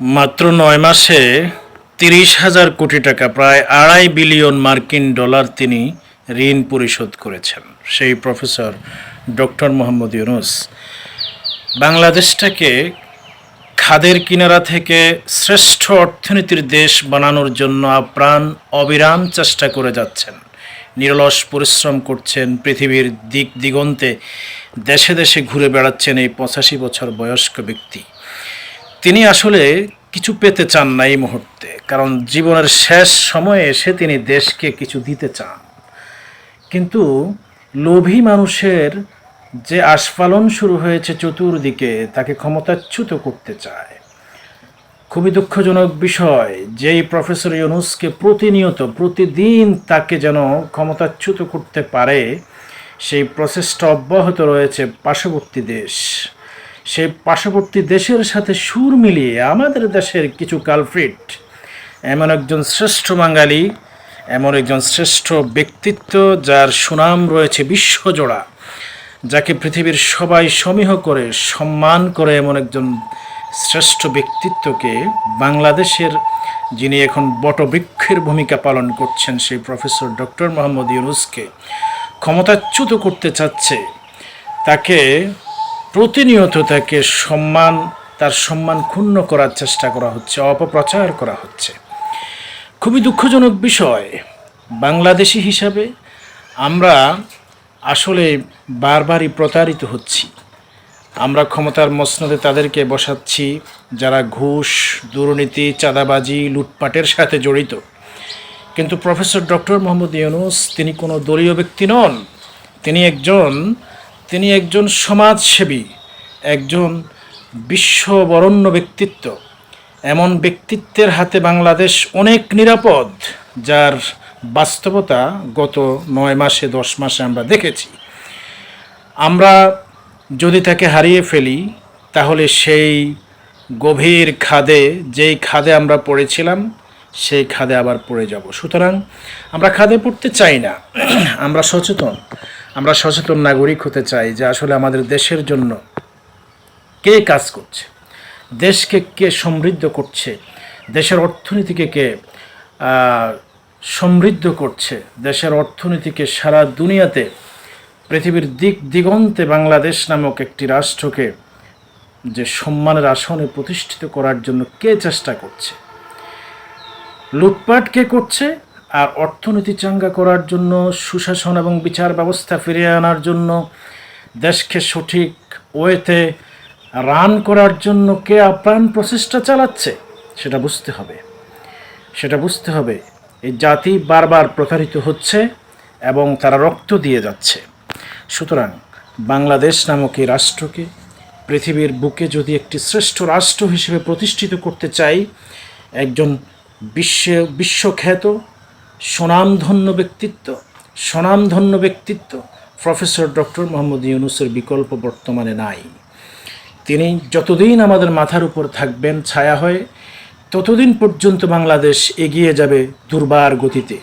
মাত্র নয় মাসে তিরিশ হাজার কোটি টাকা, প্রায় আড়াই বিলিয়ন মার্কিন ডলার তিনি ঋণ পরিশোধ করেছেন। সেই প্রফেসর ডক্টর মোহাম্মদ ইউনুস, বাংলাদেশটাকে খাদের কিনারা থেকে শ্রেষ্ঠ অর্থনীতির দেশ বানানোর জন্য আপ্রাণ অবিরাম চেষ্টা করে যাচ্ছেন। নিরলস পরিশ্রম করছেন পৃথিবীর দিক দিগন্তে, দেশে দেশে ঘুরে বেড়াচ্ছেন এই পঁচাশি বছর বয়স্ক ব্যক্তি। তিনি আসলে কিছু পেতে চান না এই মুহূর্তে, কারণ জীবনের শেষ সময়ে এসে তিনি দেশকে কিছু দিতে চান। কিন্তু লোভী মানুষের যে আস্ফালন শুরু হয়েছে চতুর্দিকে, তাকে ক্ষমতাচ্যুত করতে চায়। খুবই দুঃখজনক বিষয়, যেই প্রফেসর ইউনুসকে প্রতিনিয়ত, প্রতিদিন তাকে যেন ক্ষমতাচ্যুত করতে পারে, সেই প্রসেসটা অব্যাহত রয়েছে পার্শ্ববর্তী দেশ। সেই পার্শ্ববর্তী দেশের সাথে সুর মিলিয়ে আমাদের দেশের কিছু কালফ্রিট এমন একজন শ্রেষ্ঠ বাঙালি, এমন একজন শ্রেষ্ঠ ব্যক্তিত্ব যার সুনাম রয়েছে বিশ্বজোড়া, যাকে পৃথিবীর সবাই সমীহ করে, সম্মান করে এমন একজন শ্রেষ্ঠ ব্যক্তিত্বকে বাংলাদেশের, যিনি এখন বটবৃক্ষের ভূমিকা পালন করছেন, সেই প্রফেসর ডক্টর মোহাম্মদ ইউনুসকে ক্ষমতাচ্যুত করতে চাচ্ছে, তাকে প্রতিনিয়ত তাকে সম্মান, তার সম্মান ক্ষুণ্ণ করার চেষ্টা করা হচ্ছে, অপপ্রচার করা হচ্ছে। খুবই দুঃখজনক বিষয়। বাংলাদেশি হিসাবে আমরা আসলে বারবারই প্রতারিত হচ্ছি। আমরা ক্ষমতার মসনদে তাদেরকে বসাচ্ছি, যারা ঘুষ, দুর্নীতি, চাঁদাবাজি, লুটপাটের সাথে জড়িত। কিন্তু প্রফেসর ডক্টর মোহাম্মদ ইউনুস, তিনি কোনো দলীয় ব্যক্তি নন। তিনি একজন তিনি একজন সমাজসেবী, একজন বিশ্ববরণ্য ব্যক্তিত্ব। এমন ব্যক্তিত্বের হাতে বাংলাদেশ অনেক নিরাপদ, যার বাস্তবতা গত নয় মাসে, দশ মাসে আমরা দেখেছি। আমরা যদি তাকে হারিয়ে ফেলি, তাহলে সেই গভীর খাদে, যেই খাদে আমরা পড়েছিলাম, সেই খাদে আবার পড়ে যাব। সুতরাং আমরা খাদে পড়তে চাই না। আমরা সচেতন। আমরা সচেতন নাগরিক হতে চাই যে আসলে আমাদের দেশের জন্য কে কাজ করছে? দেশকে কে সমৃদ্ধ করছে? দেশের অর্থনীতিকে কে সমৃদ্ধ করছে? দেশের অর্থনীতিকে সারা দুনিয়াতে পৃথিবীর দিক দিগন্তে বাংলাদেশ নামক একটি রাষ্ট্রকে যে সম্মানের আসনে প্রতিষ্ঠিত করার জন্য কে চেষ্টা করছে? লুটপাট কে করছে? আর অর্থনীতি চাঙ্গা করার জন্য, সুশাসন এবং বিচার ব্যবস্থা ফিরিয়ে আনার জন্য, দেশকে সঠিক ওয়েতে রান করার জন্য কে আপ্রাণ প্রচেষ্টা চালাচ্ছে, সেটা বুঝতে হবে। সেটা বুঝতে হবে, এই জাতি বারবার প্রতারিত হচ্ছে এবং তারা রক্ত দিয়ে যাচ্ছে। সুতরাং বাংলাদেশ নামক এই রাষ্ট্রকে পৃথিবীর বুকে যদি একটি শ্রেষ্ঠ রাষ্ট্র হিসেবে প্রতিষ্ঠিত করতে চাই, একজন বিশ্ব বিশ্বখ্যাত স্বনামধন্য ব্যক্তিত্ব স্বনামধন্য ব্যক্তিত্ব প্রফেসর ডক্টর মোহাম্মদ ইউনুসের বিকল্প বর্তমানে নাই। তিনি যতদিন আমাদের মাথার উপর থাকবেন ছায়া হয়ে, ততদিন পর্যন্ত বাংলাদেশ এগিয়ে যাবে দুর্বার গতিতে।